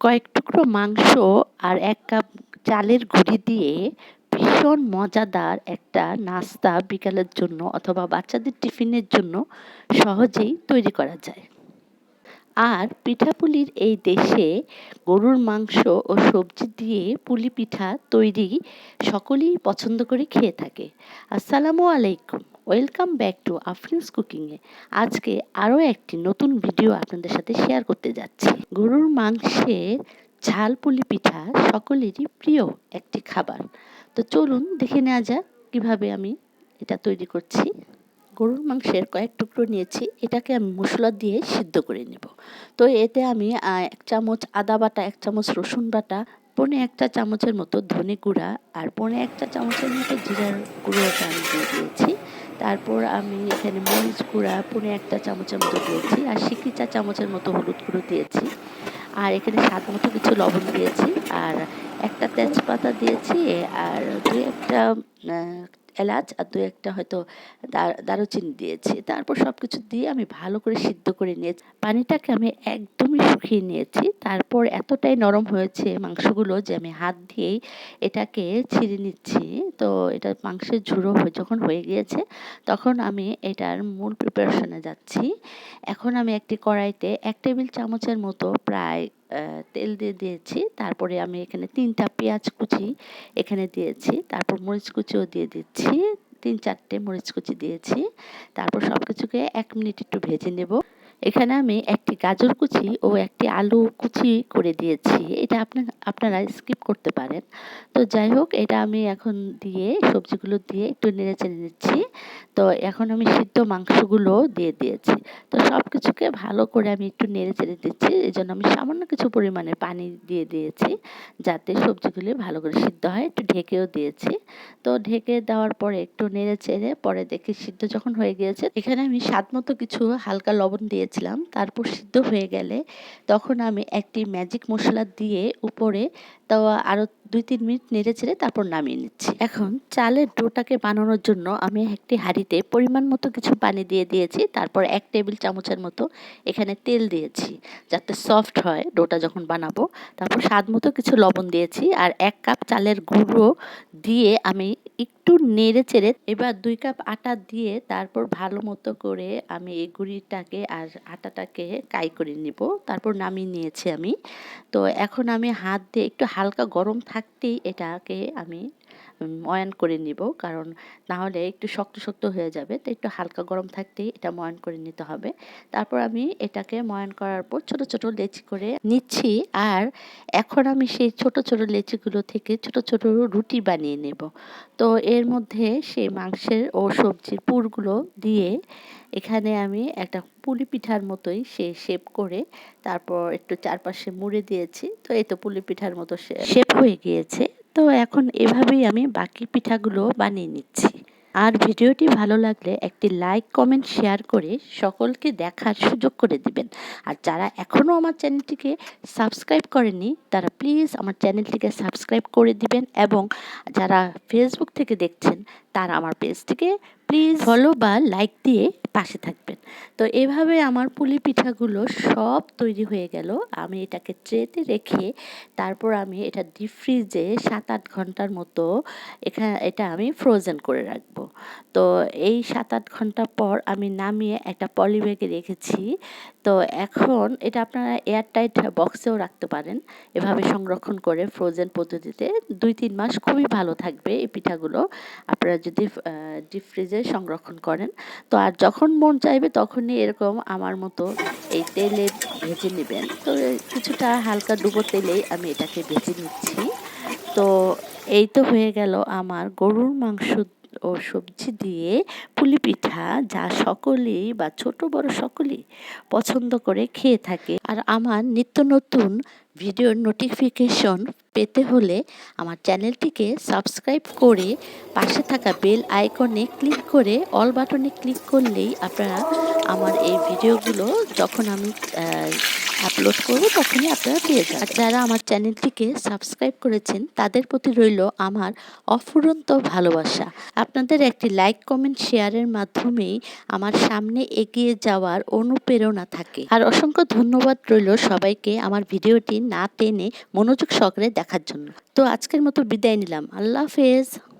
কয়েক টুকরো মাংস আর এক কাপ চালের গুঁড়ি দিয়ে ভীষণ মজাদার একটা নাস্তা বিকালের জন্য অথবা বাচ্চাদের টিফিনের জন্য সহজেই তৈরি করা যায়। আর পিঠাপুলির এই দেশে গরুর মাংস ও সবজি দিয়ে পুলি পিঠা তৈরি সকলেই পছন্দ করে খেয়ে থাকে। আসসালামু আলাইকুম। ওয়েলকাম ব্যাক টু আফরিনস কুকিংয়ে। আজকে আরও একটি নতুন ভিডিও আপনাদের সাথে শেয়ার করতে যাচ্ছি। গরুর মাংসের ঝাল পুলি পিঠা সকলেরই প্রিয় একটি খাবার। তো চলুন দেখে নেওয়া যাক কীভাবে আমি এটা তৈরি করছি। গরুর মাংসের কয়েক টুকরো নিয়েছি, এটাকে আমি মশলা দিয়ে সিদ্ধ করে নেব। তো এতে আমি এক চামচ আদা বাটা, এক চামচ রসুন বাটা, পনে একটা চামচের মতো ধনে গুঁড়া আর পনে একটা চামচের মতো জিরার গুঁড়োটা আমি দিয়ে দিয়েছি। তারপর আমি এখানে মরিচ গুঁড়া পনে একটা চামচের মতো দিয়েছি আর সিকি চা চামচের মতো হলুদ গুঁড়ো দিয়েছি। আর এখানে স্বাদ মতো কিছু লবণ দিয়েছি আর একটা তেজপাতা দিয়েছি আর দুই একটা এলাচ আর দু একটা হয়তো দারুচিনি দিয়েছি। তারপর সব কিছু দিয়ে আমি ভালো করে সিদ্ধ করে নিয়েছি। পানিটাকে আমি একদমই শুকিয়ে নিয়েছি। তারপর এতটাই নরম হয়েছে মাংসগুলো যে আমি হাত দিয়েই এটাকে ছিঁড়ে নিচ্ছি। তো এটা মাংসের ঝুড়ো যখন হয়ে গিয়েছে, তখন আমি এটার মূল প্রিপারেশনে যাচ্ছি। এখন আমি একটি কড়াইতে এক টেবিল চামচের মতো প্রায় তেল দিয়ে দিয়েছি। তারপরে আমি এখানে তিনটা পেঁয়াজ কুচি এখানে দিয়েছি। তারপর মরিচ কুচিও দিয়ে দিচ্ছি। তিন চারটে মরিচ কুচি দিয়েছি। তারপর সব কিছুকে এক মিনিট একটু ভেজে নেব। এখানে আমি একটি গাজর কুচি ও একটি আলু কুচি করে দিয়েছি। এটা আপনি, আপনারা স্কিপ করতে পারেন। তো যাই হোক, এটা আমি এখন দিয়ে সবজিগুলো দিয়ে একটু নেড়ে চেড়ে নিচ্ছি। তো এখন আমি সিদ্ধ মাংসগুলো দিয়ে দিয়েছি। তো সব কিছুকে ভালো করে আমি একটু নেড়ে চেড়ে দিচ্ছি। এই জন্য আমি সামান্য কিছু পরিমাণে পানি দিয়ে দিয়েছি, যাতে সবজিগুলি ভালো করে সিদ্ধ হয়। একটু ঢেকেও দিয়েছি। তো ঢেকে দেওয়ার পরে একটু নেড়ে চেড়ে পরে দেখি সিদ্ধ যখন হয়ে গিয়েছে, এখানে আমি স্বাদ মতো কিছু হালকা লবণ দিয়েছিলাম, তারপর সিদ্ধ হয়ে গেলে তখন আমি একটি ম্যাজিক মশলা দিয়ে উপরে তো আরও দুই তিন মিনিট নেড়ে চেড়ে তারপর নামিয়ে নিচ্ছি। এখন চালের ডোটাকে বানানোর জন্য আমি একটি হাঁড়িতে পরিমাণ মতো কিছু পানি দিয়ে দিয়েছি, তারপর এক টেবিল চামচের মতো এখানে তেল দিয়েছি যাতে সফট হয় ডোটা যখন বানাবো। তারপর স্বাদ মতো কিছু লবণ দিয়েছি আর এক কাপ চালের গুঁড়ো দিয়ে আমি একটু নেড়ে চেড়ে এবার দুই কাপ আটা দিয়ে তারপর ভালো মতো করে আমি এই গুঁড়িটাকে আর আটাটাকে কাই করে নিব। তারপর নামিয়ে নিয়েছি আমি। তো এখন আমি হাত দিয়ে একটু হালকা গরম থাকতেই এটাকে আমি ময়ান করে নিব। কারণ না হলে একটু শক্ত শক্ত হয়ে যাবে। তো একটু হালকা গরম থাকতেই এটা ময়ান করে নিতে হবে। তারপর আমি এটাকে ময়ান করার পর ছোট ছোট লেচি করে নিচ্ছি। আর এখন আমি সেই ছোট ছোট লেচিগুলো থেকে ছোট ছোট রুটি বানিয়ে নেব। তো এর মধ্যে সেই মাংসের ও সবজির পুরগুলো দিয়ে এখানে আমি একটা পুলি পিঠার মতোই সে শেপ করে তারপর একটু চারপাশে মুড়ে দিয়েছি। তো এই তো পুলি পিঠার মতো শেপ হয়ে গিয়েছে। তো এখন এভাবেই আমি বাকি পিঠাগুলো বানিয়ে নিচ্ছি। আর ভিডিওটি ভালো লাগলে একটি লাইক কমেন্ট শেয়ার করে সকলকে দেখার সুযোগ করে দিবেন। আর যারা এখনও আমার চ্যানেলটিকে সাবস্ক্রাইব করেনি, তারা প্লিজ আমার চ্যানেলটিকে সাবস্ক্রাইব করে দিবেন এবং যারা ফেসবুক থেকে দেখছেন তারা আমার পেজটিকে প্লিজ ফলো বা লাইক দিয়ে পাশে থাকবেন। তো এভাবে আমার পুলি পিঠাগুলো সব তৈরি হয়ে গেল। আমি এটাকে ট্রেতে রেখে তারপর আমি এটা ডিপ ফ্রিজে সাত আট ঘণ্টার মতো এখানে এটা আমি ফ্রোজেন করে রাখব। তো এই সাত আট ঘণ্টা পর আমি নামিয়ে একটা পলি ব্যাগে রেখেছি। তো এখন এটা আপনারা এয়ারটাইট বক্সেও রাখতে পারেন। এভাবে সংরক্ষণ করে ফ্রোজেন পদ্ধতিতে দুই তিন মাস খুবই ভালো থাকবে এই পিঠাগুলো। আপনারা যদি ডিপ ফ্রিজে সংরক্ষণ করেন। তো আর যখন মন চাইবে তখনই এরকম আমার মতো এই তেলে ভেজে নেবেন। তো কিছুটা হালকা ডুবো তেলেই আমি এটাকে ভেজে নিচ্ছি। তো এই তো হয়ে গেল আমার গরুর মাংস ও সবজি দিয়ে পুলি পিঠা যা সকলেই বা ছোট বড় সকলেই পছন্দ করে খেয়ে থাকে। আর আমার নিত্য নতুন ভিডিওর নোটিফিকেশন পেতে হলে আমার চ্যানেলটিকে সাবস্ক্রাইব করে পাশে থাকা বেল আইকনে ক্লিক করে অল বাটনে ক্লিক করলেই আপনারা আমার এই ভিডিওগুলো যখন আমি আপলোড করব, তখনই আপনারা পেয়ে যাবেন। আর যারা আমার চ্যানেলটিকে সাবস্ক্রাইব করেছেন, তাদের প্রতি রইল আমার অফুরন্ত ভালোবাসা। আপনাদের একটি লাইক কমেন্ট শেয়ারের মাধ্যমেই আমার সামনে এগিয়ে যাওয়ার অনুপ্রেরণা থাকে। আর অসংখ্য ধন্যবাদ রইল সবাইকে আমার ভিডিওটি না টেনে মনোযোগ সহকারে দেখার জন্য। তো আজকের মতো বিদায় নিলাম। আল্লাহ হাফেজ।